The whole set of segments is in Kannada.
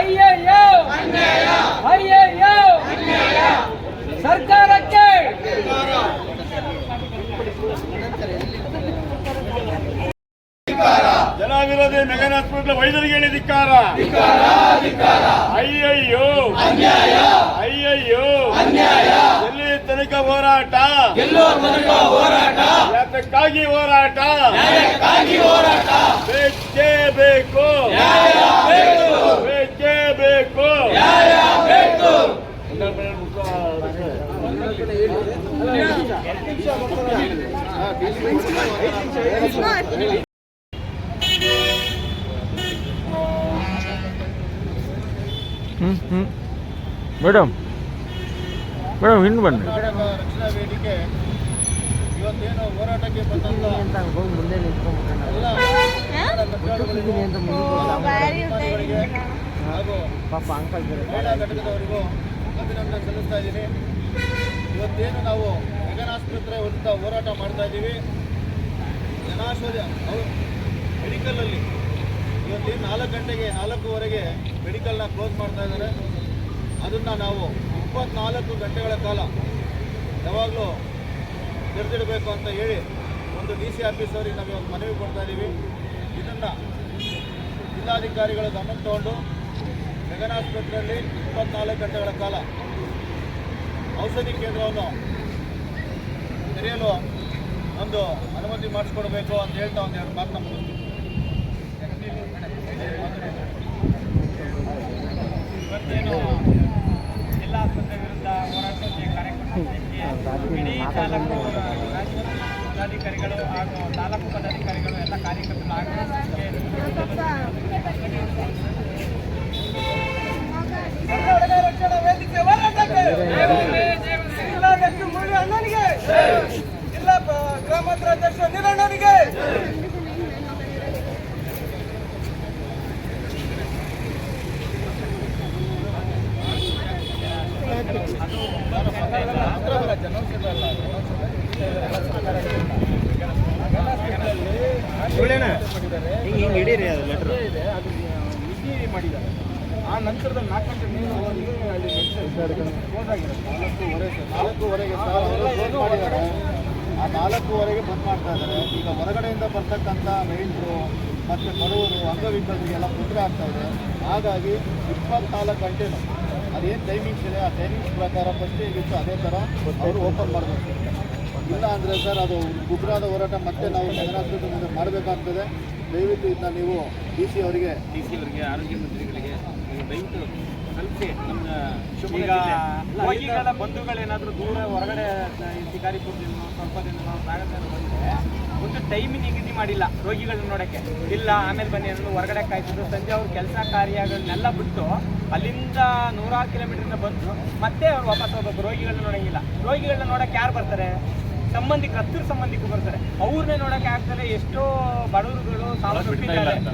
ಅಯ್ಯಯ್ಯೋ! ಅಯ್ಯಯ್ಯೋ! ಸರ್ಕಾರಕ್ಕೆ! ಜನಾವಿರೋಧಿ ಮೆಗನ್ ಹಾಸ್ಪಿಟಲ್ ವೈದ್ಯರಿಗೆ ಹೇಳಿ ಧಿಕ್ಕಾರ. ಅಯ್ಯಯ್ಯೋ! ಅಯ್ಯಯ್ಯೋ! ಎಲ್ಲಿ ತನಿಖ ಹೋರಾಟ? ಹೋರಾಟಕ್ಕಾಗಿ ಹೋರಾಟ? ಬೇಕು ಬೇಕು. ಬೇಕು ಹ್ಞೂ ಹ್ಞೂ ಮೇಡಮ್. ಮೇಡಮ್ ಹಿಂದೆ ಬನ್ನಿ. ರಕ್ಷಣಾ ವೇದಿಕೆ ಇವತ್ತೇನು ಹೋರಾಟಕ್ಕೆ ಬಂದಂತ ಎಲ್ಲ ಹಾಗೂ ಪಾಪ ಅಂಕಲ್ ಮಹಿಳಾ ಘಟಕದವರಿಗೂ ಅಭಿನಂದನೆ ಸಲ್ಲಿಸ್ತಾ ಇದ್ದೀನಿ ಇವತ್ತೇನು ನಾವು ಗಗನಾಸ್ಪತ್ರೆ ಆಸ್ಪತ್ರೆ ವಿರುದ್ಧ ಹೋರಾಟ ಮಾಡ್ತಾ ಇದ್ದೀವಿ. ಮೆಡಿಕಲ್ ಮೆಡಿಕಲಲ್ಲಿ ಇವತ್ತೇನು ನಾಲ್ಕು ಗಂಟೆಗೆ ನಾಲ್ಕೂವರೆಗೆ ಮೆಡಿಕಲ್ನ ಕ್ಲೋಸ್ ಮಾಡ್ತಾ ಇದ್ದಾರೆ. ಅದನ್ನು ನಾವು ಇಪ್ಪತ್ನಾಲ್ಕು ಗಂಟೆಗಳ ಕಾಲ ಯಾವಾಗಲೂ ತೆರೆದಿಡಬೇಕು ಅಂತ ಹೇಳಿ ಒಂದು ಡಿ ಸಿ ಆಫೀಸ್ ಅವರಿಗೆ ನಾವು ಇವತ್ತು ಮನವಿ ಕೊಡ್ತಾ ಇದ್ದೀವಿ. ಇದನ್ನು ಜಿಲ್ಲಾಧಿಕಾರಿಗಳು ಗಮನ ತಗೊಂಡು ಮೆಗನ್ ಆಸ್ಪತ್ರೆಯಲ್ಲಿ ಇಪ್ಪತ್ನಾಲ್ಕು ಗಂಟೆಗಳ ಕಾಲ ಔಷಧಿ ಕೇಂದ್ರವನ್ನು ತೆರೆಯಲು ಒಂದು ಅನುಮತಿ ಮಾಡಿಸ್ಕೊಡ್ಬೇಕು ಅಂತ ಹೇಳ್ತಾ ಒಂದು ಎರಡು ಮಾತನ್ನ ಮುಗಿಸ್ತೀನಿ. ಇವತ್ತೇನು ಜಿಲ್ಲಾ ಆಸ್ಪತ್ರೆ ವಿರುದ್ಧ ಹೋರಾಟಕ್ಕೆ ಕಾರ್ಯಕ್ರಮ ಇಡೀ ತಾಲೂಕು ಪದಾಧಿಕಾರಿಗಳು ಹಾಗೂ ತಾಲೂಕು ಪದಾಧಿಕಾರಿಗಳು ಎಲ್ಲ ಕಾರ್ಯಕರ್ತರು ಆಗಮಿಸಿದ್ದಕ್ಕೆ ಜಿಲ್ಲಾ ಗ್ರಾಮಾಂತರ ಅಧ್ಯಕ್ಷ ನಿರಣ್ಣನಿಗೆ ಹಿಂಗೆ ಹಿಂಗೆ ಹಿಡೀರಿ ಅದು ಲೆಟ್ರ್ ಇದೆ ಅದು ವಿಧಿ ಮಾಡಿದ್ದಾರೆ ಆ ನಂತರದಲ್ಲಿ ನಾಲ್ಕು ಗಂಟೆ ನೀರು ಹೋಗಿ ಅಲ್ಲಿ ಕ್ಲೋಸ್ ಆಗಿರುತ್ತೆ ನಾಲ್ಕೂವರೆಗೆ ಸರ್ ಅವರು ಕ್ಲೋಸ್ ಮಾಡಿದ್ದಾರೆ ಆ ನಾಲ್ಕೂವರೆಗೆ ಬಂದ್ ಮಾಡ್ತಾ ಇದ್ದಾರೆ. ಈಗ ಹೊರಗಡೆಯಿಂದ ಬರ್ತಕ್ಕಂಥ ರೈತರು ಮತ್ತು ಬಡವರು, ಅಂಗವಿಕಲರಿಗೆಲ್ಲ ತೊಂದರೆ ಆಗ್ತಾ ಇದೆ. ಹಾಗಾಗಿ ಇಪ್ಪತ್ನಾಲ್ಕು ಗಂಟೆ ಅದೇನು ಟೈಮಿಂಗ್ಸ್ ಇದೆ, ಆ ಟೈಮಿಂಗ್ಸ್ ಪ್ರಕಾರ ಫಸ್ಟ್ ಹೇಗಿತ್ತು ಅದೇ ಥರ ಅವರು ಓಪನ್ ಮಾಡಬೇಕು. ಇಲ್ಲ ಅಂದರೆ ಸರ್, ಅದು ಉಗ್ರಾದ ಹೋರಾಟ ಮತ್ತೆ ನಾವು ನಗರಾಸ್ಪತ್ರೆ ಮುಂದೆ ಮಾಡಬೇಕಾಗ್ತದೆ. ದಯವಿಟ್ಟು ಇದನ್ನ ನೀವು ಡಿ ಸಿ ಅವರಿಗೆ ಡಿ ಸಿ ಅವರಿಗೆ, ಆರೋಗ್ಯ ಮಂತ್ರಿಗಳಿಗೆ ದಯವಿಟ್ಟು ತಲುಪಿಸಿ ಈಗ ರೋಗಿಗಳ ಬಂಧುಗಳೇನಾದರೂ ದೂರ ಹೊರಗಡೆ ಶಿಕಾರಿಪುರದಿಂದ ಸ್ವಲ್ಪ ದಿನ ಸಾಗರ ಬಂದರೆ ಒಂದು ಟೈಮ್ ನಿಗದಿ ಮಾಡಿಲ್ಲ ರೋಗಿಗಳನ್ನ ನೋಡೋಕ್ಕೆ. ಇಲ್ಲ ಆಮೇಲೆ ಬನ್ನಿ ಅನ್ನೋದು ಹೊರಗಡೆ ಕಾಯ್ತಿದ್ರು. ಸಂಜೆ ಅವ್ರ ಕೆಲಸ ಕಾರ್ಯಗಳನ್ನೆಲ್ಲ ಬಿಟ್ಟು ಅಲ್ಲಿಂದ ನೂರಾರು ಕಿಲೋಮೀಟ್ರಿಂದ ಬಂದು ಮತ್ತೆ ಅವ್ರು ವಾಪಸ್ ಹೋಗ್ಬೇಕು. ರೋಗಿಗಳನ್ನ ನೋಡಂಗಿಲ್ಲ. ರೋಗಿಗಳನ್ನ ನೋಡಕ್ಕೆ ಯಾರು ಬರ್ತಾರೆ? ಸಂಬಂಧಿಕರು ಹತ್ತಿರ ಸಂಬಂಧಿಕರು ಬರ್ತಾರೆ. ಅವ್ರನ್ನೇ ನೋಡಕ್ಕೆ ಆಗ್ತಾರೆ ಎಷ್ಟೋ ಬಡವರುಗಳು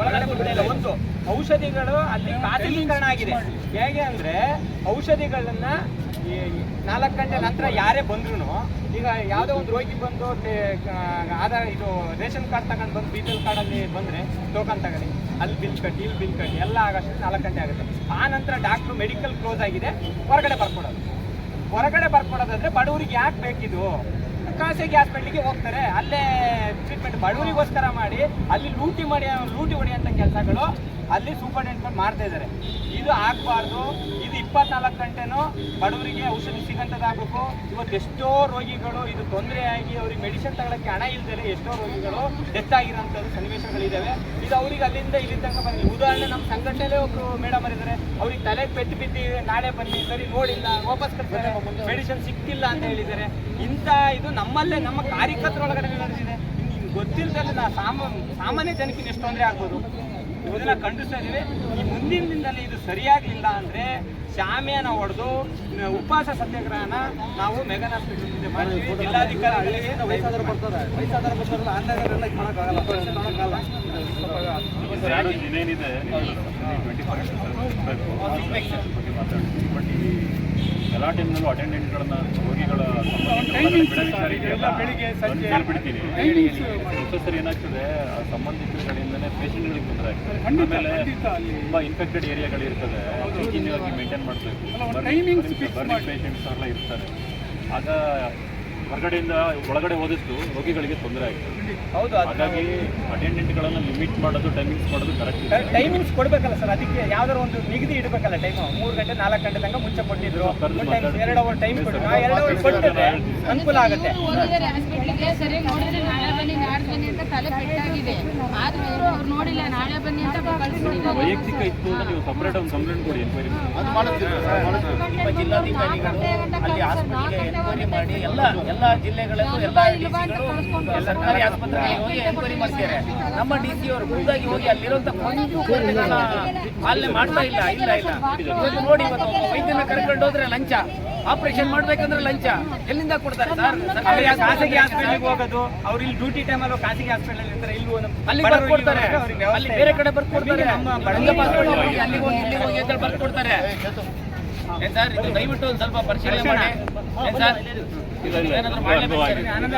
ಒಳಗಡೆ ಒಂದು ಔಷಧಿಗಳು ಅಲ್ಲಿ ಖಾಸಗೀಕರಣ ಆಗಿದೆ. ಹೇಗೆ ಅಂದ್ರೆ ಔಷಧಿಗಳನ್ನ ಈ ನಾಲ್ಕು ಗಂಟೆ ನಂತರ ಯಾರೇ ಬಂದ್ರು ಈಗ ಯಾವುದೋ ಒಂದು ರೋಗಿ ಬಂದು ಆಧಾರ್ ಇದು ರೇಷನ್ ಕಾರ್ಡ್ ತಗೊಂಡು ಬಂದು ಬಿ ಪಿ ಎಲ್ ಕಾರ್ಡಲ್ಲಿ ಬಂದರೆ ಟೋಕನ್ ತಗೊಳ್ಳಿ. ಅಲ್ಲಿ ಬಿಲ್ ಕಟ್ಟಿ ಇಲ್ಲಿ ಬಿಲ್ ಕಟ್ಟಿ ಎಲ್ಲ ಆಗಷ್ಟು ನಾಲ್ಕು ಗಂಟೆ ಆಗುತ್ತೆ. ಆ ನಂತರ ಡಾಕ್ಟ್ರು ಮೆಡಿಕಲ್ ಕ್ಲೋಸ್ ಆಗಿದೆ. ಹೊರಗಡೆ ಬರ್ಕೊಡೋದು. ಹೊರಗಡೆ ಬರ್ಕೊಡೋದಾದ್ರೆ ಬಡವರಿಗೆ ಯಾಕೆ ಬೇಕಿದು? ಖಾಸಗಿ ಹಾಸ್ಪಿಟ್ಲಿಗೆ ಹೋಗ್ತಾರೆ. ಅಲ್ಲೇ ಟ್ರೀಟ್ಮೆಂಟ್ ಬಡವರಿಗೋಸ್ಕರ ಮಾಡಿ, ಅಲ್ಲಿ ಲೂಟಿ ಮಾಡಿ ಲೂಟಿ ಹೊಡೆಯುವಂಥ ಕೆಲಸಗಳು ಅಲ್ಲಿ ಸೂಪರ್ಡೆಂಟ್ಗಳು ಮಾಡ್ತಾ ಇದ್ದಾರೆ. ಇದು ಆಗಬಾರ್ದು. ಇಪ್ಪತ್ನಾಲ್ಕು ಗಂಟೆನೂ ಬಡವರಿಗೆ ಔಷಧಿ ಸಿಗಂತದಾಗಬೇಕು. ಇವತ್ತು ಎಷ್ಟೋ ರೋಗಿಗಳು ಇದು ತೊಂದರೆ ಆಗಿ ಅವ್ರಿಗೆ ಮೆಡಿಸಿನ್ ತಗೊಳಕ್ಕೆ ಹಣ ಇಲ್ದೇ ಎಷ್ಟೋ ರೋಗಿಗಳು ಡೆತ್ ಆಗಿರೋಂಥದ್ದು ಸನ್ನಿವೇಶಗಳಿದ್ದಾವೆ ಇದು ಅವ್ರಿಗೆ ಅಲ್ಲಿಂದ ಇಲ್ಲಿ ತನಕ ಬಂದಿಲ್ಲ ಉದಾಹರಣೆ ನಮ್ಮ ಸಂಘಟನೆಯಲ್ಲೇ ಒಬ್ರು ಮೇಡಮ್ ಇದ್ದಾರೆ. ಅವ್ರಿಗೆ ತಲೆ ಪೆಟ್ಟು ಬಿದ್ದು ನಾಳೆ ಬನ್ನಿ, ಸರಿ ನೋಡಿಲ್ಲ, ವಾಪಸ್ ಕಟ್ತಾರೆ ಮೆಡಿಸಿನ್ ಸಿಕ್ತಿಲ್ಲ ಅಂತ ಹೇಳಿದ್ದಾರೆ. ಇಂಥ ಇದು ನಮ್ಮಲ್ಲೇ, ನಮ್ಮ ಕಾರ್ಯಕರ್ತರೊಳಗಡೆ ನಡೆದಿದೆ. ನಿಮ್ಗೆ ಗೊತ್ತಿಲ್ಲದಲ್ಲಿ ನಾ ಸಾಮ, ಸಾಮಾನ್ಯ ಜನಕ್ಕೆ ಎಷ್ಟು ತೊಂದರೆ ಆಗ್ಬೋದು. ಇದನ್ನ ಖಂಡಿಸ್ತಾ ಇದ್ದೀವಿ. ಈ ಮುಂದಿನ ದಿನದಲ್ಲಿ ಇದು ಸರಿಯಾಗಲಿಲ್ಲ ಅಂದ್ರೆ ಶಾಮಿಯಾನ ಹೊಡೆದು ಉಪವಾಸ ಸತ್ಯಾಗ್ರಹನ ನಾವು ಮೆಗನ್ ಹಾಸ್ಪಿಟಲ್ ಮುಂದೆ ಮಾಡ್ತೀವಿ. ಜಿಲ್ಲಾಧಿಕಾರಿ ಹಳ್ಳಿಗೆ ವಯಸ್ಸಾದ್ರು ಬರ್ತಾರೆ ವಯಸ್ಸಾದ್ರು ಬರ್ತಾರಲ್ಲ ಅಂದಾಗ ಎಲ್ಲ ಮಾಡೋಕ್ಕಾಗಲ್ಲ. ಮಾಡೋಕ್ಕಾಗಲ್ಲ. ಯಾರು ಏನೇನಿದೆ ಬಟ್ ಈ ಎಲ್ಲ ಟೈಮ್ನಲ್ಲೂ ಅಟೆಂಡೆಂಟ್ಗಳನ್ನ ರೋಗಿಗಳ ಬೆಳಿಗ್ಗೆ, ಸಂಜೆ. ಬಿಡ್ತೀನಿ ಸರ್ ಏನಾಗ್ತದೆ? ಆ ಸಂಬಂಧಿಕರುಗಳಿಂದನೇ ಪೇಷಂಟ್ಗಳಿಗೆ ತೊಂದರೆ ಆಗ್ತದೆ ಆಮೇಲೆ ತುಂಬಾ ಇನ್ಫೆಕ್ಟೆಡ್ ಏರಿಯಾಗಳಿರ್ತದೆ ಆಗಿ ಮೇಂಟೈನ್ ಮಾಡಬೇಕು ಪೇಷಂಟ್ಸ್ ಎಲ್ಲ ಇರ್ತಾರೆ ಆಗ ಹೊರಗಡೆಯಿಂದ ಒಳಗಡೆ ಹೋದಷ್ಟು ರೋಗಿಗಳಿಗೆ ತೊಂದರೆ ಆಯಿತು ಹೌದು ಹಾಗಾಗಿ ಅಟೆಂಡೆಂಟ್ಗಳನ್ನು ಲಿಮಿಟ್ ಮಾಡೋದು ಟೈಮಿಂಗ್ಸ್ ಮಾಡೋದು ಕರೆಕ್ಟ್ ಟೈಮಿಂಗ್ಸ್ ಕೊಡಬೇಕಲ್ಲ ಸರ್ ಅದಕ್ಕೆ ಯಾವ್ದಾರು ಒಂದು ನಿಗದಿ ಇಡಬೇಕಲ್ಲ ಟೈಮ್ ಮೂರು ಗಂಟೆ ನಾಲ್ಕು ಗಂಟೆ ತನಕ ಮುಂಚೆ ಕೊಟ್ಟಿದ್ರು ಎರಡು ಅವರ್ ಟೈಮ್ ಕೊಟ್ಟು ಎರಡು ಅವರ್ ಕೊಟ್ಟಿದ್ರೆ ಅನುಕೂಲ ಆಗುತ್ತೆ ತಲೆ ಪೆಟ್ಟಾಗಿದೆ ಆದ್ರೂ ಇವರು ಅವ್ರು ನೋಡಿಲ್ಲ ನಾಳೆ ಬನ್ನಿ ಅಂತ ಕಳಿಸ್ಬಿಟ್ಟಿದ್ದಾರೆ. ವೈಯಕ್ತಿಕ ಇತ್ತು ಅಂತ ನೀವು ಸಪ್ರೇಟ್ ಒಂದು ಕಂಪ್ಲೇಂಟ್ ಕೊಡಿ ಎನ್ಕ್ವೈರಿ ಅದು ಮಾಡುತ್ತೀವಿ ಸರ್, ಮಾಡುತ್ತೀವಿ. ನಿಮ್ಮ ಜಿಲ್ಲಾಧಿಕಾರಿಗಳು ಅಲ್ಲಿ ಆಸ್ಪತ್ರೆಗೆ ಎನ್ಕ್ವೈರಿ ಮಾಡಿ ಎಲ್ಲ ಎಲ್ಲ ಜಿಲ್ಲೆಗಳಲ್ಲೂ ಎಲ್ಲ ಡಿ ಸಿಗಳು ಸರ್ಕಾರಿ ಆಸ್ಪತ್ರೆಗಳಿಗೆ ಹೋಗಿ ಎನ್ಕ್ವೈರಿ ಮಾಡ್ತಾರೆ. ನಮ್ಮ ಡಿ ಸಿ ಅವರು ಖುದ್ದಾಗಿ ಹೋಗಿ ಅಲ್ಲಿರುವಂತ ಒಂದು ಪಾಲನೆ ಮಾಡ್ತಾ ಇಲ್ಲ ಇಲ್ಲ ಇಲ್ಲ. ಇವತ್ತು ನೋಡಿ ಇವತ್ತು ಒಬ್ಬ ವೈದ್ಯನ ಕರ್ಕೊಂಡು ಹೋದ್ರೆ ಲಂಚ. ಆಪರೇಷನ್ ಮಾಡ್ಬೇಕಂದ್ರೆ ಲಂಚ ಎಲ್ಲಿಂದ ಕೊಡ್ತಾರೆ ಸರ್ ಅವ್ರಿಗೆ ಖಾಸಗಿ ಹಾಸ್ಪಿಟಲ್ಗೆ ಹೋಗೋದು ಅವ್ರು ಇಲ್ಲಿ ಡ್ಯೂಟಿ ಟೈಮಲ್ಲಿ ಖಾಸಗಿ ಹಾಸ್ಪಿಟಲ್ ಇರ್ತಾರೆ ಇಲ್ಲಿ ಅಲ್ಲಿ ಬರ್ಕೊಡ್ತಾರೆ ಬರ್ದು ಕೊಡ್ತಾರೆ ಇಲ್ಲಿ ಅಲ್ಲಿ ಬೇರೆ ಕಡೆ ಬರ್ಕೊಡ್ತಾರೆ ರಂಗಪ್ಪ ಹೋಗಿ ಅಲ್ಲಿಗೆ ಹೋಗಿ ಅಂತ ಬರ್ದು ಕೊಡ್ತಾರೆ ಏನ್ ಸರ್ ಇದು ದಯವಿಟ್ಟು ಒಂದು ಸ್ವಲ್ಪ ಪರಿಶೀಲನೆ ಮಾಡಿ ಸರ್.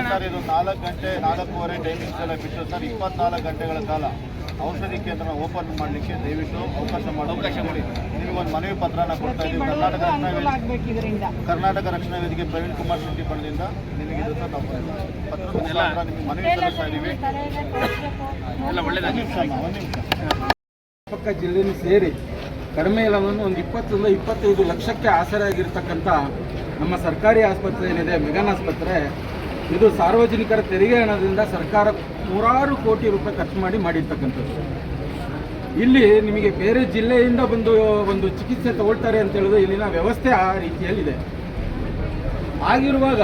ಸರ್ ಇದು ನಾಲ್ಕು ಗಂಟೆ ನಾಲ್ಕೂವರೆ ಟೈಮಿಂಗ್ಸ್ ಎಲ್ಲ ಬಿಟ್ಟು ಸರ್ ಇಪ್ಪತ್ನಾಲ್ಕು ಗಂಟೆಗಳ ಕಾಲ ಔಷಧಿ ಕೇಂದ್ರ ಓಪನ್ ಮಾಡಲಿಕ್ಕೆ ದಯವಿಟ್ಟು ಅವಕಾಶ ಮಾಡಿ ಅವಕಾಶ ಒಂದು ಮನವಿ ಪತ್ರನ ಕೊಡ್ತಾ ಇದ್ದೀವಿ. ಕರ್ನಾಟಕ ರಕ್ಷಣಾ ವೇದಿಕೆ ಕರ್ನಾಟಕ ರಕ್ಷಣಾ ವೇದಿಕೆ ಪ್ರವೀಣ್ ಕುಮಾರ್ ಶೆಟ್ಟಿ ಬಣದಿಂದ ನಿಮಗೆ ಇದು ಸರ್ ನಾವು ಪತ್ರದ ಮುಖಾಂತರ ನಿಮಗೆ ಮನವಿ ಸಲ್ಲಿಸ್ತಾ ಇದ್ದೀವಿ. ಎಲ್ಲ ಒಳ್ಳೇದಾಗಿ ಒಂದು ನಿಮಿಷ ಒಂದು ನಿಮಿಷ. ಪಕ್ಕ ಜಿಲ್ಲೆನೂ ಸೇರಿ ಕಡಿಮೆ ಇಲ್ಲವನ್ನು ಒಂದು ಒಂದು ಇಪ್ಪತ್ತರಿಂದ ಇಪ್ಪತ್ತೈದು ಲಕ್ಷಕ್ಕೆ ಆಸರೆಯಾಗಿರ್ತಕ್ಕಂಥ ನಮ್ಮ ಸರ್ಕಾರಿ ಆಸ್ಪತ್ರೆ ಏನಿದೆ ಮೆಗನ್ ಆಸ್ಪತ್ರೆ ಇದು ಸಾರ್ವಜನಿಕರ ತೆರಿಗೆ ಹಣದಿಂದ ಸರ್ಕಾರ ನೂರಾರು ಕೋಟಿ ರೂಪಾಯಿ ಖರ್ಚು ಮಾಡಿ ಮಾಡಿರ್ತಕ್ಕಂಥದ್ದು. ಇಲ್ಲಿ ನಿಮಗೆ ಬೇರೆ ಜಿಲ್ಲೆಯಿಂದ ಬಂದು ಒಂದು ಚಿಕಿತ್ಸೆ ತಗೊಳ್ತಾರೆ ಅಂತ ಹೇಳಿದ್ರೆ ಇಲ್ಲಿನ ವ್ಯವಸ್ಥೆ ಆ ರೀತಿಯಲ್ಲಿದೆ. ಆಗಿರುವಾಗ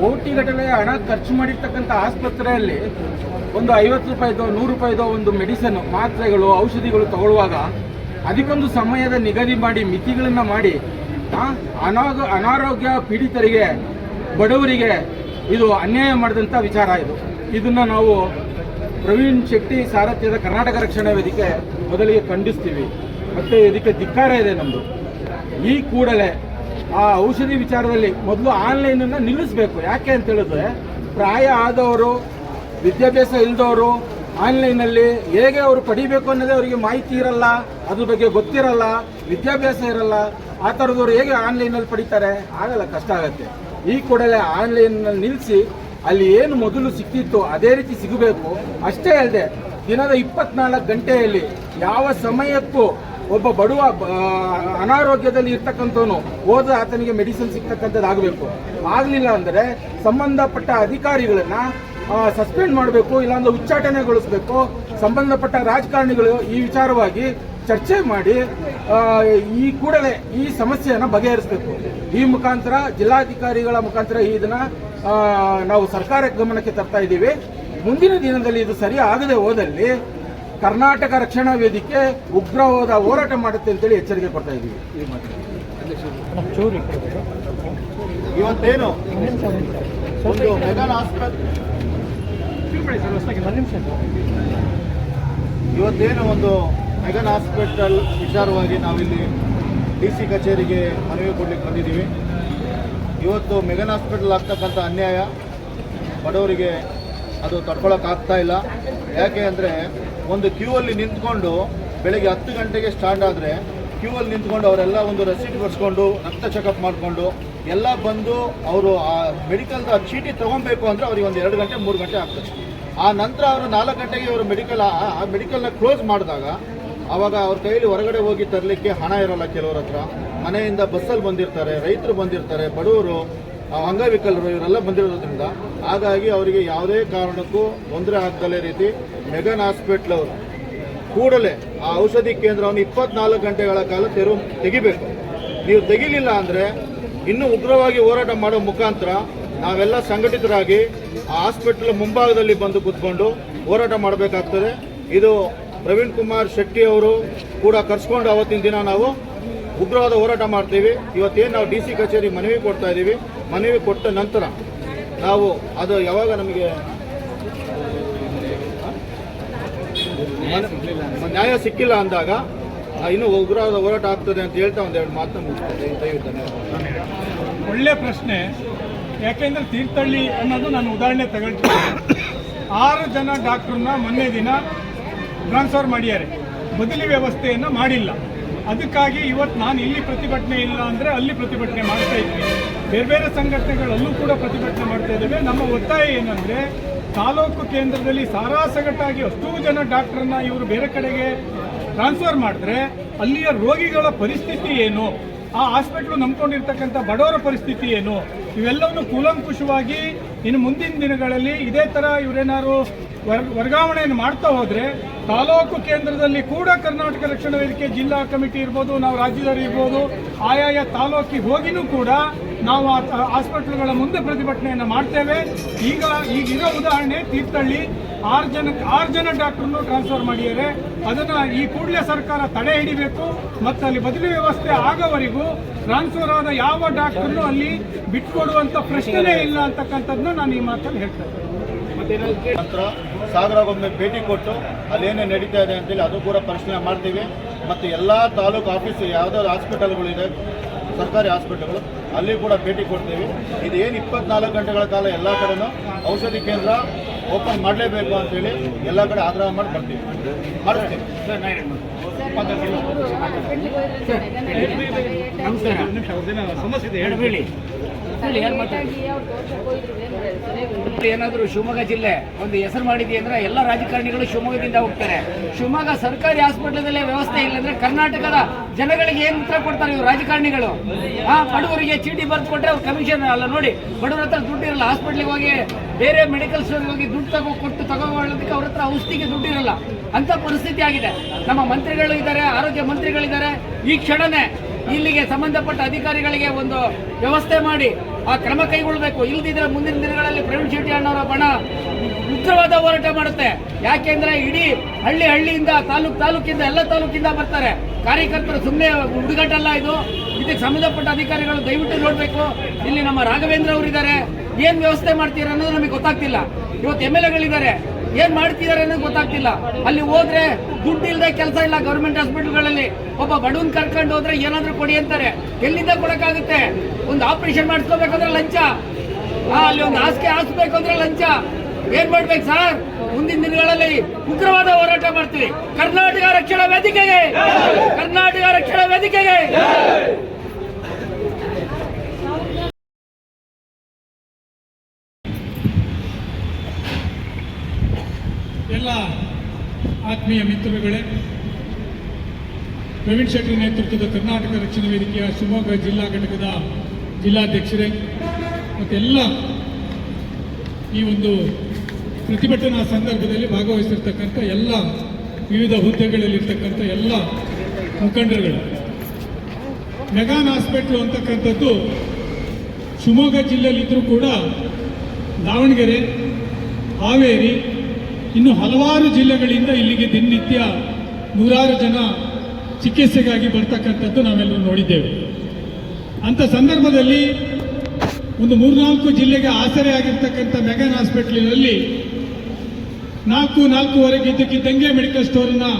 ಕೋಟಿಗಟ್ಟಲೆ ಹಣ ಖರ್ಚು ಮಾಡಿರ್ತಕ್ಕಂಥ ಆಸ್ಪತ್ರೆಯಲ್ಲಿ ಒಂದು ಐವತ್ತು ರೂಪಾಯಿದೋ, ನೂರು ರೂಪಾಯಿದೋ ಒಂದು ಮೆಡಿಸನ್, ಮಾತ್ರೆಗಳು, ಔಷಧಿಗಳು ತಗೊಳ್ಳುವಾಗ ಅದಕ್ಕೊಂದು ಸಮಯದ ನಿಗದಿ ಮಾಡಿ, ಮಿತಿಗಳನ್ನು ಮಾಡಿ ಅನಾಗ, ಅನಾರೋಗ್ಯ ಪೀಡಿತರಿಗೆ, ಬಡವರಿಗೆ ಇದು ಅನ್ಯಾಯ ಮಾಡಿದಂಥ ವಿಚಾರ ಇದು. ಇದನ್ನು ನಾವು ಪ್ರವೀಣ್ ಶೆಟ್ಟಿ ಸಾರಥ್ಯದ ಕರ್ನಾಟಕ ರಕ್ಷಣಾ ವೇದಿಕೆ ಮೊದಲಿಗೆ ಖಂಡಿಸ್ತೀವಿ. ಮತ್ತು ಇದಕ್ಕೆ ಧಿಕ್ಕಾರ ಇದೆ ನಮ್ಮದು ಈ ಕೂಡಲೇ ಆ ಔಷಧಿ ವಿಚಾರದಲ್ಲಿ ಮೊದಲು ಆನ್ಲೈನನ್ನು ನಿಲ್ಲಿಸಬೇಕು. ಯಾಕೆ ಅಂತ ಹೇಳಿದ್ರೆ ಪ್ರಾಯ ಆದವರು, ವಿದ್ಯಾಭ್ಯಾಸ ಇಲ್ಲದವರು ಆನ್ಲೈನಲ್ಲಿ ಹೇಗೆ ಅವರು ಪಡಿಬೇಕು ಅನ್ನೋದೇ ಅವರಿಗೆ ಮಾಹಿತಿ ಇರಲ್ಲ, ಅದ್ರ ಬಗ್ಗೆ ಗೊತ್ತಿರಲ್ಲ, ವಿದ್ಯಾಭ್ಯಾಸ ಇರಲ್ಲ, ಆ ಥರದವ್ರು ಹೇಗೆ ಆನ್ಲೈನಲ್ಲಿ ಪಡಿತಾರೆ? ಆಗಲ್ಲ, ಕಷ್ಟ ಆಗುತ್ತೆ. ಈ ಕೂಡಲೇ ಆನ್ಲೈನ್ನಲ್ಲಿ ನಿಲ್ಲಿಸಿ ಅಲ್ಲಿ ಏನು ಮೊದಲು ಸಿಕ್ತಿತ್ತು ಅದೇ ರೀತಿ ಸಿಗಬೇಕು. ಅಷ್ಟೇ ಅಲ್ಲದೆ ದಿನದ ಇಪ್ಪತ್ನಾಲ್ಕು ಗಂಟೆಯಲ್ಲಿ ಯಾವ ಸಮಯಕ್ಕೂ ಒಬ್ಬ ಬಡವ ಅನಾರೋಗ್ಯದಲ್ಲಿ ಇರ್ತಕ್ಕಂಥವನು ಹೋದ ಆತನಿಗೆ ಮೆಡಿಸಿನ್ ಸಿಗ್ತಕ್ಕಂಥದ್ದು ಆಗಬೇಕು. ಆಗಲಿಲ್ಲ ಅಂದರೆ ಸಂಬಂಧಪಟ್ಟ ಅಧಿಕಾರಿಗಳನ್ನು ಸಸ್ಪೆಂಡ್ ಮಾಡಬೇಕು, ಇಲ್ಲಾಂದ್ರೆ ಉಚ್ಚಾಟನೆಗೊಳಿಸಬೇಕು ಸಂಬಂಧಪಟ್ಟ ರಾಜಕಾರಣಿಗಳು ಈ ವಿಚಾರವಾಗಿ ಚರ್ಚೆ ಮಾಡಿ ಈ ಕೂಡಲೇ ಈ ಸಮಸ್ಯೆಯನ್ನು ಬಗೆಹರಿಸಬೇಕು. ಈ ಮುಖಾಂತರ ಜಿಲ್ಲಾಧಿಕಾರಿಗಳ ಮುಖಾಂತರ ಇದನ್ನ ನಾವು ಸರ್ಕಾರ ಗಮನಕ್ಕೆ ತರ್ತಾ ಇದ್ದೀವಿ. ಮುಂದಿನ ದಿನದಲ್ಲಿ ಇದು ಸರಿ ಆಗದೆ ಹೋದಲ್ಲಿ ಕರ್ನಾಟಕ ರಕ್ಷಣಾ ವೇದಿಕೆ ಉಗ್ರವಾದ ಹೋರಾಟ ಮಾಡುತ್ತೆ ಅಂತೇಳಿ ಎಚ್ಚರಿಕೆ ಕೊಡ್ತಾ ಇದ್ದೀವಿ. ಇವತ್ತೇನು? ಒಂದು ಮೆಗಾನ್ ಇವತ್ತೇನು ಒಂದು ಮೆಗನ್ ಹಾಸ್ಪಿಟಲ್ ವಿಚಾರವಾಗಿ ನಾವಿಲ್ಲಿ ಡಿ ಸಿ ಕಚೇರಿಗೆ ಮನವಿ ಕೊಡಲಿಕ್ಕೆ ಬಂದಿದ್ದೀವಿ. ಇವತ್ತು ಮೆಗನ್ ಹಾಸ್ಪಿಟಲ್ ಆಗ್ತಕ್ಕಂಥ ಅನ್ಯಾಯ ಬಡವರಿಗೆ ಅದು ತಡ್ಕೊಳಕ್ಕಾಗ್ತಾ ಇಲ್ಲ. ಯಾಕೆ ಅಂದರೆ ಒಂದು ಕ್ಯೂ ಅಲ್ಲಿ ನಿಂತ್ಕೊಂಡು ಬೆಳಗ್ಗೆ ಹತ್ತು ಗಂಟೆಗೆ ಸ್ಟಾರ್ಟ್ ಆದರೆ ಕ್ಯೂ ಅಲ್ಲಿ ನಿಂತ್ಕೊಂಡು ಅವರೆಲ್ಲ ಒಂದು ರಸೀಟ್ ಬರ್ಸ್ಕೊಂಡು ರಕ್ತ ಚೆಕಪ್ ಮಾಡಿಕೊಂಡು ಎಲ್ಲ ಬಂದು ಅವರು ಆ ಮೆಡಿಕಲ್ದ ಚೀಟಿ ತೊಗೊಬೇಕು ಅಂದರೆ ಅವ್ರಿಗೆ ಒಂದು ಎರಡು ಗಂಟೆ, ಮೂರು ಗಂಟೆ ಆಗ್ತದೆ. ಆ ನಂತರ ಅವರು ನಾಲ್ಕು ಗಂಟೆಗೆ ಇವರು ಮೆಡಿಕಲ್, ಆ ಮೆಡಿಕಲ್ನ ಕ್ಲೋಸ್ ಮಾಡಿದಾಗ ಆವಾಗ ಅವ್ರ ಕೈಲಿ ಹೊರಗಡೆ ಹೋಗಿ ತರಲಿಕ್ಕೆ ಹಣ ಇರೋಲ್ಲ ಕೆಲವ್ರ ಹತ್ರ. ಮನೆಯಿಂದ ಬಸ್ಸಲ್ಲಿ ಬಂದಿರ್ತಾರೆ, ರೈತರು ಬಂದಿರ್ತಾರೆ, ಬಡವರು ಅಂಗವಿಕಲರು ಇವರೆಲ್ಲ ಬಂದಿರೋದ್ರಿಂದ ಹಾಗಾಗಿ ಅವರಿಗೆ ಯಾವುದೇ ಕಾರಣಕ್ಕೂ ತೊಂದರೆ ಆಗ್ದಲೇ ರೀತಿ ಮೆಗನ್ ಹಾಸ್ಪಿಟ್ಲ್ ಅವರು. ಕೂಡಲೇ ಆ ಔಷಧಿ ಕೇಂದ್ರವನ್ನು ಇಪ್ಪತ್ನಾಲ್ಕು ಗಂಟೆಗಳ ಕಾಲ ತೆರವು ತೆಗಿಬೇಕು. ನೀವು ತೆಗಿಲಿಲ್ಲ ಅಂದರೆ ಇನ್ನೂ ಉಗ್ರವಾಗಿ ಹೋರಾಟ ಮಾಡೋ ಮುಖಾಂತರ ನಾವೆಲ್ಲ ಸಂಘಟಿತರಾಗಿ ಆ ಹಾಸ್ಪಿಟ್ಲ್ ಮುಂಭಾಗದಲ್ಲಿ ಬಂದು ಕೂತ್ಕೊಂಡು ಹೋರಾಟ ಮಾಡಬೇಕಾಗ್ತದೆ. ಇದು ಪ್ರವೀಣ್ ಕುಮಾರ್ ಶೆಟ್ಟಿ ಅವರು ಕೂಡ ಕರ್ಸ್ಕೊಂಡು ಅವತ್ತಿನ ದಿನ ನಾವು ಉಗ್ರವಾದ ಹೋರಾಟ ಮಾಡ್ತೀವಿ. ಇವತ್ತೇನು ನಾವು ಡಿ ಸಿ ಕಚೇರಿ ಮನವಿ ಕೊಡ್ತಾ ಇದ್ದೀವಿ ಮನವಿ ಕೊಟ್ಟ ನಂತರ ನಾವು ಅದು ಯಾವಾಗ ನಮಗೆ ನ್ಯಾಯ ಸಿಕ್ಕಿಲ್ಲ ಅಂದಾಗ ಇನ್ನೂ ಉಗ್ರವಾದ ಹೋರಾಟ ಆಗ್ತದೆ ಅಂತ ಹೇಳ್ತಾ ಒಂದೆರಡು ಮಾತನ್ನ ಧನ್ಯವಾದ. ಒಳ್ಳೆ ಪ್ರಶ್ನೆ. ಯಾಕೆಂದ್ರೆ ತೀರ್ಥಹಳ್ಳಿ ಅನ್ನೋದು ನಾನು ಉದಾಹರಣೆ ತಗೊಳ್ತೀನಿ. ಆರು ಜನ ಡಾಕ್ಟ್ರನ್ನ ಮೊನ್ನೆ ದಿನ ಟ್ರಾನ್ಸ್ಫರ್ ಮಾಡಿದ್ದಾರೆ. ಬದಲಿ ವ್ಯವಸ್ಥೆಯನ್ನು ಮಾಡಿಲ್ಲ. ಅದಕ್ಕಾಗಿ ಇವತ್ತು ನಾನು ಇಲ್ಲಿ ಪ್ರತಿಭಟನೆ ಇಲ್ಲ ಅಂದರೆ ಅಲ್ಲಿ ಪ್ರತಿಭಟನೆ ಮಾಡ್ತಾ ಇದ್ವಿ. ಬೇರೆ ಬೇರೆ ಸಂಘಟನೆಗಳಲ್ಲೂ ಕೂಡ ಪ್ರತಿಭಟನೆ ಮಾಡ್ತಾ ಇದ್ದೇವೆ. ನಮ್ಮ ಒತ್ತಾಯ ಏನಂದರೆ, ತಾಲೂಕು ಕೇಂದ್ರದಲ್ಲಿ ಸಾರಾಸಗಟಾಗಿ ಅಷ್ಟೂ ಜನ ಡಾಕ್ಟ್ರನ್ನ ಇವರು ಬೇರೆ ಕಡೆಗೆ ಟ್ರಾನ್ಸ್ಫರ್ ಮಾಡಿದ್ರೆ, ಅಲ್ಲಿಯ ರೋಗಿಗಳ ಪರಿಸ್ಥಿತಿ ಏನು? ಆ ಹಾಸ್ಪಿಟ್ಲು ನಂಬ್ಕೊಂಡಿರ್ತಕ್ಕಂಥ ಬಡವರ ಪರಿಸ್ಥಿತಿ ಏನು? ಇವೆಲ್ಲವನ್ನು ಕೂಲಂಕುಷವಾಗಿ ಇನ್ನು ಮುಂದಿನ ದಿನಗಳಲ್ಲಿ ಇದೇ ಥರ ಇವರೇನಾದ್ರು ವರ್ ವರ್ಗಾವಣೆಯನ್ನು ಮಾಡ್ತಾ ಹೋದರೆ ತಾಲೂಕು ಕೇಂದ್ರದಲ್ಲಿ ಕೂಡ ಕರ್ನಾಟಕ ರಕ್ಷಣಾ ವೇದಿಕೆ ಜಿಲ್ಲಾ ಕಮಿಟಿ ಇರ್ಬೋದು, ನಾವು ರಾಜ್ಯದವರು ಇರ್ಬೋದು, ಆಯಾಯ ತಾಲೂಕಿಗೆ ಹೋಗಿನೂ ಕೂಡ ನಾವು ಆ ಹಾಸ್ಪಿಟ್ಲ್ಗಳ ಮುಂದೆ ಪ್ರತಿಭಟನೆಯನ್ನು ಮಾಡ್ತೇವೆ. ಈಗ, ಈಗಿರೋ ಉದಾಹರಣೆ ತೀರ್ಥಹಳ್ಳಿ. ಆರು ಜನ ಆರು ಜನ ಡಾಕ್ಟರ್ನು ಟ್ರಾನ್ಸ್ಫರ್ ಮಾಡಿದ್ದಾರೆ. ಅದನ್ನ ಈ ಕೂಡಲೇ ಸರ್ಕಾರ ತಡೆ ಹಿಡಿಬೇಕು. ಮತ್ತು ಅಲ್ಲಿ ಬದಲಿ ವ್ಯವಸ್ಥೆ ಆಗೋವರೆಗೂ ಟ್ರಾನ್ಸ್ಫರ್ ಆದ ಯಾವ ಡಾಕ್ಟರ್ನು ಅಲ್ಲಿ ಬಿಟ್ಕೊಡುವಂತ ಪ್ರಶ್ನೆನೇ ಇಲ್ಲ ಅಂತಕ್ಕಂಥದ್ದನ್ನ ನಾನು ಈ ಮಾತಲ್ಲಿ ಹೇಳ್ತೇನೆ ಸಾಗರಗೊಮ್ಮೆ ಭೇಟಿ ಕೊಟ್ಟು ಅಲ್ಲೇನೇ ನಡೀತಾ ಇದೆ ಅಂತೇಳಿ ಅದು ಕೂಡ ಪರಿಶೀಲನೆ ಮಾಡ್ತೀವಿ. ಮತ್ತು ಎಲ್ಲ ತಾಲೂಕು ಆಫೀಸ್ ಯಾವುದಾದ್ರು ಹಾಸ್ಪಿಟಲ್ಗಳಿದೆ ಸರ್ಕಾರಿ ಹಾಸ್ಪಿಟಲ್ಗಳು ಅಲ್ಲಿ ಕೂಡ ಭೇಟಿ ಕೊಡ್ತೀವಿ. ಇದು ಏನು ಇಪ್ಪತ್ನಾಲ್ಕು ಗಂಟೆಗಳ ಕಾಲ ಎಲ್ಲ ಕಡೆನೂ ಔಷಧಿ ಕೇಂದ್ರ ಓಪನ್ ಮಾಡಲೇಬೇಕು ಅಂತೇಳಿ ಎಲ್ಲ ಕಡೆ ಆಗ್ರಹ ಮಾಡಿ ಬರ್ತೀವಿ. ಮಾಡ್ತೀವಿ ಹೇಳಿ ಹೇಳಿ ಏನ್ ಮಾತಾಡಿ ಏನಾದ್ರು ಶಿವಮೊಗ್ಗ ಜಿಲ್ಲೆ ಒಂದು ಹೆಸರು ಮಾಡಿದ್ವಿ ಅಂದ್ರೆ ಎಲ್ಲ ರಾಜಕಾರಣಿಗಳು ಶಿವಮೊಗ್ಗದಿಂದ ಹೋಗ್ತಾರೆ. ಶಿವಮೊಗ್ಗ ಸರ್ಕಾರಿ ಹಾಸ್ಪಿಟಲ್ದಲ್ಲೇ ವ್ಯವಸ್ಥೆ ಇಲ್ಲ ಅಂದ್ರೆ ಕರ್ನಾಟಕದ ಜನಗಳಿಗೆ ಏನು ಉತ್ತರ ಕೊಡ್ತಾರೆ ಇವರು ರಾಜಕಾರಣಿಗಳು? ಆ, ಬಡವರಿಗೆ ಚೀಟಿ ಬರ್ದು ಕೊಟ್ಟರೆ ಅವ್ರು ಕಮಿಷನ್ ಅಲ್ಲ, ನೋಡಿ, ಬಡವರ ಹತ್ರ ದುಡ್ಡು ಇರಲ್ಲ ಹಾಸ್ಪಿಟ್ಲಿಗೆ ಹೋಗಿ ಬೇರೆ ಮೆಡಿಕಲ್ ಸ್ಟೋರ್ ಹೋಗಿ ದುಡ್ಡು ತಗೋ ಕೊಟ್ಟು ತಗೋಳೋದಕ್ಕೆ ಅವ್ರ ಹತ್ರ ಔಷಧಿಗೆ ದುಡ್ಡು ಇರಲ್ಲ. ಅಂತ ಪರಿಸ್ಥಿತಿ ಆಗಿದೆ. ನಮ್ಮ ಮಂತ್ರಿಗಳು ಇದ್ದಾರೆ, ಆರೋಗ್ಯ ಮಂತ್ರಿಗಳಿದ್ದಾರೆ ಈ ಕ್ಷಣನೇ ಇಲ್ಲಿಗೆ ಸಂಬಂಧಪಟ್ಟ ಅಧಿಕಾರಿಗಳಿಗೆ ಒಂದು ವ್ಯವಸ್ಥೆ ಮಾಡಿ ಆ ಕ್ರಮ ಕೈಗೊಳ್ಳಬೇಕು. ಇಲ್ದಿದ್ರೆ ಮುಂದಿನ ದಿನಗಳಲ್ಲಿ ಪ್ರವೀಣ್ ಶೆಟ್ಟಿ ಅಣ್ಣವರ ಬಣ ಉಗ್ರವಾದ ಹೋರಾಟ ಮಾಡುತ್ತೆ. ಯಾಕೆಂದ್ರೆ ಇಡೀ ಹಳ್ಳಿ ಹಳ್ಳಿಯಿಂದ ತಾಲೂಕ್ ತಾಲೂಕಿಂದ ಎಲ್ಲ ತಾಲೂಕಿಂದ ಬರ್ತಾರೆ. ಕಾರ್ಯಕರ್ತರು ಸುಮ್ಮನೆ ಹುಡುಗಾಟಲ್ಲ ಇದು. ಇದಕ್ಕೆ ಸಂಬಂಧಪಟ್ಟ ಅಧಿಕಾರಿಗಳು ದಯವಿಟ್ಟು ನೋಡಬೇಕು. ಇಲ್ಲಿ ನಮ್ಮ ರಾಘವೇಂದ್ರ ಅವರಿದ್ದಾರೆ. ಏನ್ ವ್ಯವಸ್ಥೆ ಮಾಡ್ತೀರ ಅನ್ನೋದು ನಮಗೆ ಗೊತ್ತಾಗ್ತಿಲ್ಲ. ಇವತ್ತು ಎಂ ಎಲ್ ಎಗಳಿದ್ದಾರೆ. ಏನ್ ಮಾಡ್ತಿದ್ದಾರೆ ಅನ್ನೋದು ಗೊತ್ತಾಗ್ತಿಲ್ಲ. ಅಲ್ಲಿ ಹೋದ್ರೆ ದುಡ್ಡು ಇಲ್ಲದೆ ಕೆಲಸ ಇಲ್ಲ ಗೌರ್ಮೆಂಟ್ ಹಾಸ್ಪಿಟಲ್ಗಳಲ್ಲಿ. ಒಬ್ಬ ಬಡವನ್ ಕರ್ಕೊಂಡು ಹೋದ್ರೆ ಏನಾದ್ರೂ ಕೊಡಿ ಅಂತಾರೆ. ಎಲ್ಲಿಂದ ಕೊಡಕ್ಕಾಗುತ್ತೆ? ಒಂದು ಆಪರೇಷನ್ ಮಾಡಿಸ್ಕೋಬೇಕಂದ್ರೆ ಲಂಚ. ಅಲ್ಲಿ ಒಂದು ಹಾಸಿಗೆ ಹಾಸ್ಬೇಕು ಅಂದ್ರೆ ಲಂಚ. ಏನ್ ಮಾಡ್ಬೇಕು ಸರ್? ಮುಂದಿನ ದಿನಗಳಲ್ಲಿ ಉಗ್ರವಾದ ಹೋರಾಟ ಮಾಡ್ತೀವಿ. ಕರ್ನಾಟಕ ರಕ್ಷಣಾ ವೇದಿಕೆಗೆ! ಕರ್ನಾಟಕ ರಕ್ಷಣಾ ವೇದಿಕೆಗೆ! ಎಲ್ಲ ಆತ್ಮೀಯ ಮಿತ್ರರುಗಳೇ ಪ್ರವೀಣ್ ಶೆಟ್ಟಿ ನೇತೃತ್ವದ ಕರ್ನಾಟಕ ರಕ್ಷಣಾ ವೇದಿಕೆಯ ಶಿವಮೊಗ್ಗ ಜಿಲ್ಲಾ ಘಟಕದ ಜಿಲ್ಲಾಧ್ಯಕ್ಷರೇ, ಮತ್ತೆಲ್ಲ ಈ ಒಂದು ಪ್ರತಿಭಟನಾ ಸಂದರ್ಭದಲ್ಲಿ ಭಾಗವಹಿಸಿರ್ತಕ್ಕಂಥ ಎಲ್ಲ, ವಿವಿಧ ಹುದ್ದೆಗಳಲ್ಲಿರ್ತಕ್ಕಂಥ ಎಲ್ಲ ಮುಖಂಡರುಗಳು. ಮೆಗಾನ್ ಹಾಸ್ಪಿಟ್ಲು ಅಂತಕ್ಕಂಥದ್ದು ಶಿವಮೊಗ್ಗ ಜಿಲ್ಲೆಯಲ್ಲಿದ್ದರೂ ಕೂಡ ದಾವಣಗೆರೆ, ಹಾವೇರಿ, ಇನ್ನು ಹಲವಾರು ಜಿಲ್ಲೆಗಳಿಂದ ಇಲ್ಲಿಗೆ ದಿನನಿತ್ಯ ನೂರಾರು ಜನ ಚಿಕಿತ್ಸೆಗಾಗಿ ಬರ್ತಕ್ಕಂಥದ್ದು ನಾವೆಲ್ಲರೂ ನೋಡಿದ್ದೇವೆ. ಅಂಥ ಸಂದರ್ಭದಲ್ಲಿ ಒಂದು ಮೂರ್ನಾಲ್ಕು ಜಿಲ್ಲೆಗೆ ಆಸರೆ ಆಗಿರ್ತಕ್ಕಂಥ ಮೆಗಾನ್ ಹಾಸ್ಪಿಟ್ಲಿನಲ್ಲಿ ನಾಲ್ಕು, ನಾಲ್ಕೂವರೆಗೆ ಇದ್ದಕ್ಕಿದ್ದಂಗೆ ಮೆಡಿಕಲ್ ಸ್ಟೋರನ್ನು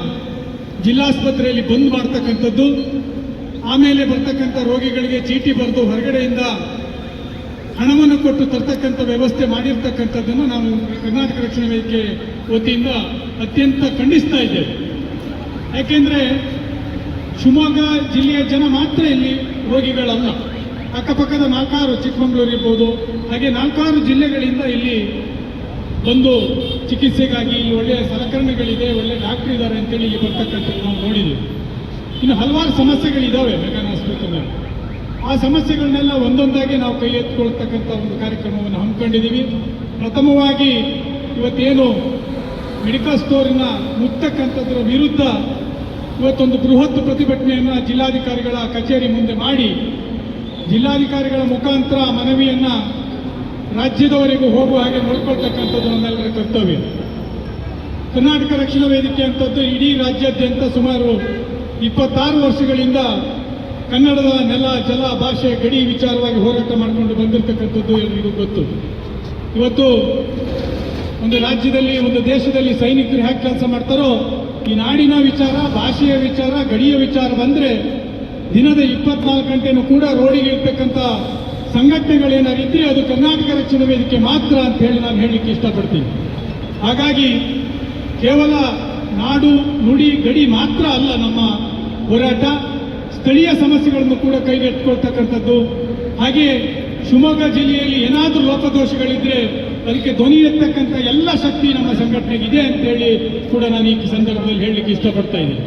ಜಿಲ್ಲಾಸ್ಪತ್ರೆಯಲ್ಲಿ ಬಂದ್ ಮಾಡ್ತಕ್ಕಂಥದ್ದು, ಆಮೇಲೆ ಬರ್ತಕ್ಕಂಥ ರೋಗಿಗಳಿಗೆ ಚೀಟಿ ಬರೆದು ಹೊರಗಡೆಯಿಂದ ಹಣವನ್ನು ಕೊಟ್ಟು ತರ್ತಕ್ಕಂಥ ವ್ಯವಸ್ಥೆ ಮಾಡಿರ್ತಕ್ಕಂಥದ್ದನ್ನು ನಾವು ಕರ್ನಾಟಕ ರಕ್ಷಣಾ ವೇದಿಕೆ ವತಿಯಿಂದ ಅತ್ಯಂತ ಖಂಡಿಸ್ತಾ ಇದ್ದೇವೆ. ಯಾಕೆಂದ್ರೆ ಶಿವಮೊಗ್ಗ ಜಿಲ್ಲೆಯ ಜನ ಮಾತ್ರ ಇಲ್ಲಿ ರೋಗಿಗಳಲ್ಲ. ಅಕ್ಕಪಕ್ಕದ ನಾಲ್ಕಾರು ಚಿಕ್ಕಮಗಳೂರು ಇರ್ಬೋದು, ಹಾಗೆ ನಾಲ್ಕಾರು ಜಿಲ್ಲೆಗಳಿಂದ ಇಲ್ಲಿ ಬಂದು ಚಿಕಿತ್ಸೆಗಾಗಿ ಇಲ್ಲಿ ಒಳ್ಳೆಯ ಸಲಕರಣೆಗಳಿದೆ, ಒಳ್ಳೆ ಡಾಕ್ಟರ್ ಇದ್ದಾರೆ ಅಂತೇಳಿ ಇಲ್ಲಿ ಬರ್ತಕ್ಕಂಥದ್ದು ನಾವು ನೋಡಿದ್ದೀವಿ ಇನ್ನು ಹಲವಾರು ಸಮಸ್ಯೆಗಳಿದ್ದಾವೆ ಮೆಗಾನ್ ಆಸ್ಪತ್ರೆ ಆ ಸಮಸ್ಯೆಗಳನ್ನೆಲ್ಲ ಒಂದೊಂದಾಗಿ ನಾವು ಕೈ ಎತ್ಕೊಳ್ತಕ್ಕಂಥ ಒಂದು ಕಾರ್ಯಕ್ರಮವನ್ನು ಹಮ್ಮಿಕೊಂಡಿದ್ದೀವಿ. ಪ್ರಥಮವಾಗಿ ಇವತ್ತೇನು ಮೆಡಿಕಲ್ ಸ್ಟೋರಿನ ಮುಚ್ಚತಕ್ಕಂಥದ್ರ ವಿರುದ್ಧ ಇವತ್ತೊಂದು ಬೃಹತ್ ಪ್ರತಿಭಟನೆಯನ್ನು ಜಿಲ್ಲಾಧಿಕಾರಿಗಳ ಕಚೇರಿ ಮುಂದೆ ಮಾಡಿ ಜಿಲ್ಲಾಧಿಕಾರಿಗಳ ಮುಖಾಂತರ ಮನವಿಯನ್ನ ರಾಜ್ಯದವರೆಗೂ ಹೋಗುವ ಹಾಗೆ ನೋಡ್ಕೊಳ್ತಕ್ಕಂಥದ್ದು ನಮ್ಮೆಲ್ಲರ ಕರ್ತವ್ಯ. ಕರ್ನಾಟಕ ರಕ್ಷಣಾ ವೇದಿಕೆ ಅಂತದ್ದು ಇಡೀ ರಾಜ್ಯಾದ್ಯಂತ ಸುಮಾರು ಇಪ್ಪತ್ತಾರು ವರ್ಷಗಳಿಂದ ಕನ್ನಡದ ನೆಲ, ಜಲ, ಭಾಷೆ ಗಡಿ ವಿಚಾರವಾಗಿ ಹೋರಾಟ ಮಾಡಿಕೊಂಡು ಬಂದಿರತಕ್ಕಂಥದ್ದು ಎಲ್ಲರಿಗೂ ಗೊತ್ತು. ಇವತ್ತು ಒಂದು ರಾಜ್ಯದಲ್ಲಿ, ಒಂದು ದೇಶದಲ್ಲಿ ಸೈನಿಕರು ಹೇಗೆ ಕೆಲಸ ಮಾಡ್ತಾರೋ ಈ ನಾಡಿನ ವಿಚಾರ, ಭಾಷೆಯ ವಿಚಾರ, ಗಡಿಯ ವಿಚಾರ ಬಂದ್ರೆ ದಿನದ ಇಪ್ಪತ್ನಾಲ್ಕು ಗಂಟೆನೂ ಕೂಡ ರೋಡಿಗೆ ಇರ್ತಕ್ಕಂಥ ಸಂಘಟನೆಗಳೇನಾಗಿದ್ರೆ ಅದು ಕರ್ನಾಟಕ ರಕ್ಷಣಾ ವೇದಿಕೆ ಮಾತ್ರ ಅಂತ ಹೇಳಿ ನಾನು ಹೇಳಲಿಕ್ಕೆ ಇಷ್ಟಪಡ್ತೀನಿ. ಹಾಗಾಗಿ ಕೇವಲ ನಾಡು, ನುಡಿ, ಗಡಿ ಮಾತ್ರ ಅಲ್ಲ ನಮ್ಮ ಹೋರಾಟ, ಸ್ಥಳೀಯ ಸಮಸ್ಯೆಗಳನ್ನು ಕೂಡ ಕೈಗೆಟ್ಕೊಳ್ತಕ್ಕಂಥದ್ದು ಹಾಗೆ ಶಿವಮೊಗ್ಗ ಜಿಲ್ಲೆಯಲ್ಲಿ ಏನಾದರೂ ಲೋಪದೋಷಗಳಿದ್ರೆ ಅದಕ್ಕೆ ಧ್ವನಿ ಎತ್ತಕ್ಕಂಥ ಎಲ್ಲ ಶಕ್ತಿ ನಮ್ಮ ಸಂಘಟನೆಗೆ ಇದೆ ಅಂತೇಳಿ ಕೂಡ ನಾನು ಈ ಸಂದರ್ಭದಲ್ಲಿ ಹೇಳಲಿಕ್ಕೆ ಇಷ್ಟಪಡ್ತಾ ಇದ್ದೀನಿ.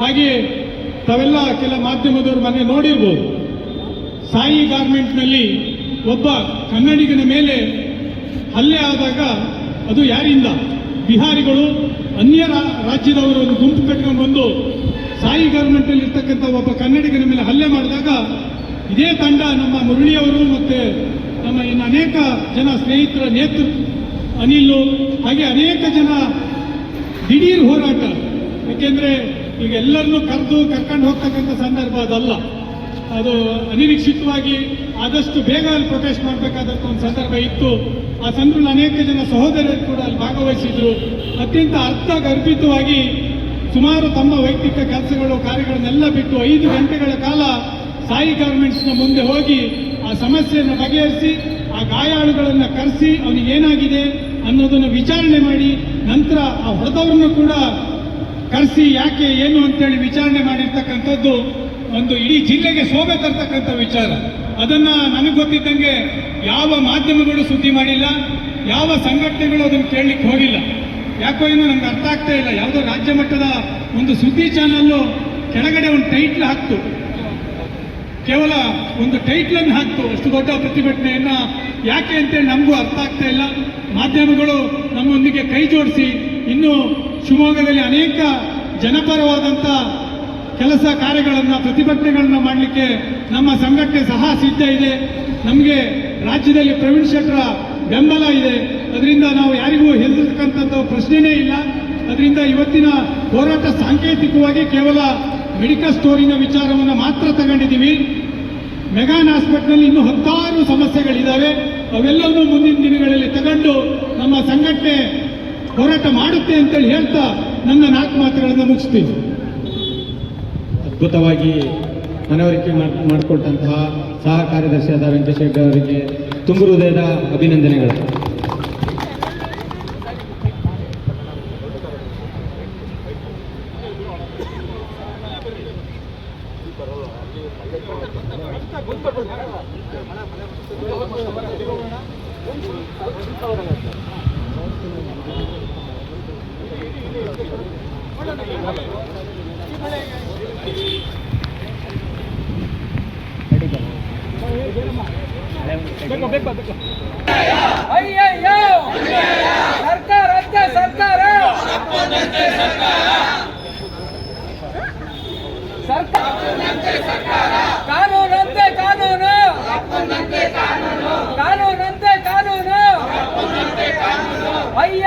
ಹಾಗೆಯೇ ತಾವೆಲ್ಲ ಕೆಲ ಮಾಧ್ಯಮದವರು ಮನೆ ನೋಡಿರ್ಬೋದು. ಸಾಯಿ ಗಾರ್ಮೆಂಟ್ನಲ್ಲಿ ಒಬ್ಬ ಕನ್ನಡಿಗನ ಮೇಲೆ ಹಲ್ಲೆ ಆದಾಗ ಅದು ಯಾರಿಂದ? ಬಿಹಾರಿಗಳು, ಅನ್ಯ ರಾಜ್ಯದವರು ಒಂದು ಗುಂಪು ಕಟ್ಕೊಂಡು ಬಂದು ಸಾಯಿ ಗಾರ್ಮೆಂಟಲ್ಲಿ ಇರ್ತಕ್ಕಂಥ ಒಬ್ಬ ಕನ್ನಡಿಗನ ಮೇಲೆ ಹಲ್ಲೆ ಮಾಡಿದಾಗ ಇದೇ ತಂಡ ನಮ್ಮ ಮುರಳಿಯವರು ಮತ್ತು ನಮ್ಮ ಇನ್ನು ಅನೇಕ ಜನ ಸ್ನೇಹಿತರ ನೇತೃತ್ವ ಅನಿಲ್, ಹಾಗೆ ಅನೇಕ ಜನ ದಿಢೀರ್ ಹೋರಾಟ. ಯಾಕೆಂದ್ರೆ ಈಗ ಎಲ್ಲರನ್ನೂ ಕರೆದು ಕರ್ಕೊಂಡು ಹೋಗ್ತಕ್ಕಂಥ ಸಂದರ್ಭ ಅದಲ್ಲ. ಅದು ಅನಿರೀಕ್ಷಿತವಾಗಿ ಆದಷ್ಟು ಬೇಗ ಅಲ್ಲಿ ಪ್ರೊಟೆಸ್ಟ್ ಮಾಡಬೇಕಾದಂಥ ಒಂದು ಸಂದರ್ಭ ಇತ್ತು. ಆ ಸಂದರ್ಭದಲ್ಲಿ ಅನೇಕ ಜನ ಸಹೋದರರು ಕೂಡ ಅಲ್ಲಿ ಭಾಗವಹಿಸಿದ್ರು. ಅತ್ಯಂತ ಅರ್ಥ ಗರ್ಭಿತವಾಗಿ ಸುಮಾರು ತಮ್ಮ ವೈಯಕ್ತಿಕ ಕೆಲಸಗಳು, ಕಾರ್ಯಗಳನ್ನೆಲ್ಲ ಬಿಟ್ಟು ಐದು ಗಂಟೆಗಳ ಕಾಲ ಸಾಯಿ ಗಾರ್ಮೆಂಟ್ಸ್ನ ಮುಂದೆ ಹೋಗಿ ಆ ಸಮಸ್ಯೆಯನ್ನು ಬಗೆಹರಿಸಿ, ಆ ಗಾಯಾಳುಗಳನ್ನು ಕರೆಸಿ, ಅವನಿಗೆ ಏನಾಗಿದೆ ಅನ್ನೋದನ್ನು ವಿಚಾರಣೆ ಮಾಡಿ, ನಂತರ ಆ ಹೊಡೆದವ್ರನ್ನು ಕೂಡ ಕರೆಸಿ, ಯಾಕೆ, ಏನು ಅಂತೇಳಿ ವಿಚಾರಣೆ ಮಾಡಿರ್ತಕ್ಕಂಥದ್ದು ಒಂದು ಇಡೀ ಜಿಲ್ಲೆಗೆ ಶೋಭೆ ತರ್ತಕ್ಕಂಥ ವಿಚಾರ. ಅದನ್ನ ನನಗೆ ಗೊತ್ತಿದ್ದಂಗೆ ಯಾವ ಮಾಧ್ಯಮಗಳು ಸುದ್ದಿ ಮಾಡಿಲ್ಲ, ಯಾವ ಸಂಘಟನೆಗಳು ಅದನ್ನು ಕೇಳಲಿಕ್ಕೆ ಹೋಗಿಲ್ಲ. ಯಾಕೋ ಏನೋ ನನಗೆ ಅರ್ಥ ಆಗ್ತಾ ಇಲ್ಲ. ಯಾವುದೋ ರಾಜ್ಯ ಮಟ್ಟದ ಒಂದು ಸುದ್ದಿ ಚಾನಲ್ಲು ಕೆಳಗಡೆ ಒಂದು ಟೈಟ್ಲ್ ಹಾಕ್ತು. ಕೇವಲ ಒಂದು ಟೈಟ್ಲನ್ನು ಹಾಕ್ತು. ಅಷ್ಟು ದೊಡ್ಡ ಪ್ರತಿಭಟನೆಯನ್ನ ಯಾಕೆ ಅಂತೇಳಿ ನಮಗೂ ಅರ್ಥ ಆಗ್ತಾ ಇಲ್ಲ. ಮಾಧ್ಯಮಗಳು ನಮ್ಮೊಂದಿಗೆ ಕೈ ಜೋಡಿಸಿ ಇನ್ನು ಶಿವಮೊಗ್ಗದಲ್ಲಿ ಅನೇಕ ಜನಪರವಾದಂಥ ಕೆಲಸ ಕಾರ್ಯಗಳನ್ನು, ಪ್ರತಿಭಟನೆಗಳನ್ನು ಮಾಡಲಿಕ್ಕೆ ನಮ್ಮ ಸಂಘಟನೆ ಸಹ ಸಿದ್ಧ ಇದೆ. ನಮಗೆ ರಾಜ್ಯದಲ್ಲಿ ಪ್ರವೀಣ್ ಶೆಟ್ರ ಬೆಂಬಲ ಇದೆ. ಅದರಿಂದ ನಾವು ಯಾರಿಗೂ ಹೆದರ್ತಕ್ಕಂಥದ್ದು ಪ್ರಶ್ನೆಯೇ ಇಲ್ಲ. ಅದರಿಂದ ಇವತ್ತಿನ ಹೋರಾಟ ಸಾಂಕೇತಿಕವಾಗಿ ಕೇವಲ ಮೆಡಿಕಲ್ ಸ್ಟೋರಿನ ವಿಚಾರವನ್ನು ಮಾತ್ರ ತಗೊಂಡಿದ್ದೀವಿ. ಮೆಗಾನ್ ಹಾಸ್ಪಿಟ್ಲಲ್ಲಿ ಇನ್ನೂ ಹತ್ತಾರು ಸಮಸ್ಯೆಗಳಿದ್ದಾವೆ. ಅವೆಲ್ಲವನ್ನೂ ಮುಂದಿನ ದಿನಗಳಲ್ಲಿ ತಗೊಂಡು ನಮ್ಮ ಸಂಘಟನೆ ಹೋರಾಟ ಮಾಡುತ್ತೆ ಅಂತೇಳಿ ಹೇಳ್ತಾ ನನ್ನ ನಾಲ್ಕು ಮಾತುಗಳನ್ನು ಮುಗಿಸ್ತೀನಿ. ಅದ್ಭುತವಾಗಿ ಮನವರಿಕೆ ಮಾಡ್- ಮಾಡಿಕೊಟ್ಟಂತಹ ಸಹ ಕಾರ್ಯದರ್ಶಿಯಾದ ವೆಂಕಟೇಶ್ ಅವರಿಗೆ ತುಂಬು ಹೃದಯದ ಅಭಿನಂದನೆಗಳು. ಅಯ್ಯಯ್ಯೋ! ಸರ್ಕಾರ ಅಂತೆ ಸರ್ಕಾರ! ಸರ್ಕಾರ ಕಾನೂನಂತೆ ಕಾನೂನು! ಕಾನೂನಂತೆ ಕಾನೂನು! ಅಯ್ಯ!